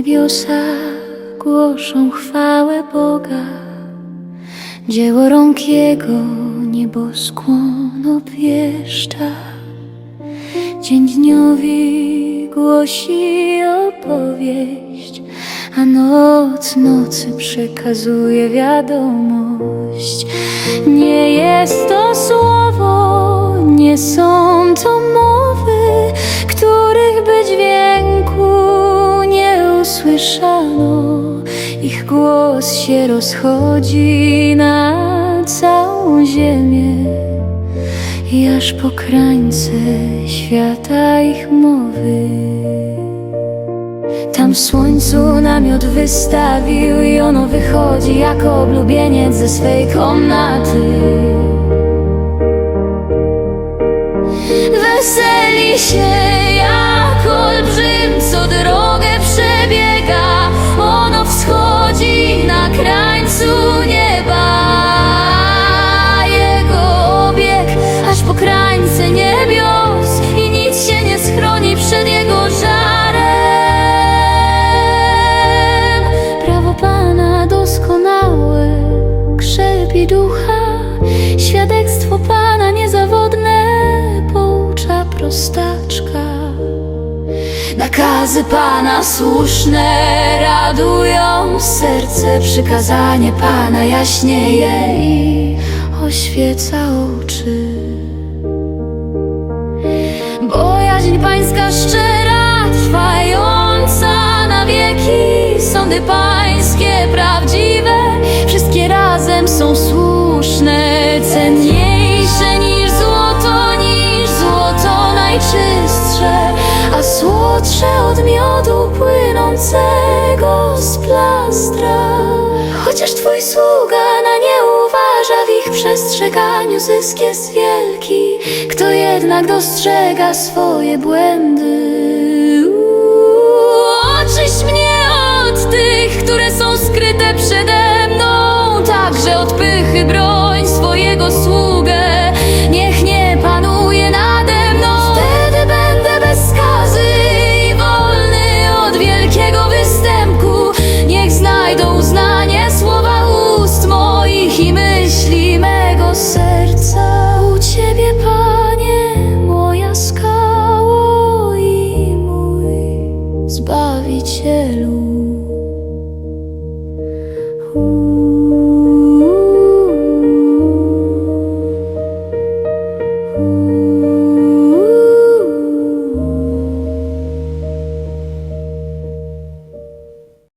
Chrystusa głoszą chwałę Boga. Dzieło rąk Jego nieboskłon obwieszcza. Dzień dniowi głosi opowieść, a noc nocy przekazuje wiadomość. Nie jest to słowo, nie są to mowy, których by dźwięku nie usłyszano. Ich głos się rozchodzi na całą ziemię. I aż po krańce świata ich mowy. Tam słońcu namiot wystawił i ono wychodzi jako oblubieniec ze swej komnaty. Weseli się ducha, świadectwo Pana niezawodne poucza prostaczka. Nakazy Pana słuszne radują serce, przykazanie Pana jaśnieje i oświeca oczy. Bojaźń Pańska szczera, trwająca na wieki, sądy Pańskie prawdziwe, są słuszne, cenniejsze niż złoto, niż złoto najczystsze, a słodsze od miodu płynącego z plastra. Chociaż Twój sługa na nie uważa, w ich przestrzeganiu zysk jest wielki. Kto jednak dostrzega swoje błędy? Uuu, Oczyść mnie od tych, które są skryte przede wszakże od pychy broń swojego sługę. Niech nie panuje nade mną. Wtedy będę bez skazy i wolny od wielkiego występu Niech znajdą uznanie słowa ust moich i myśli mego serca. U Ciebie, Panie, moja skała i mój Zbawicielu.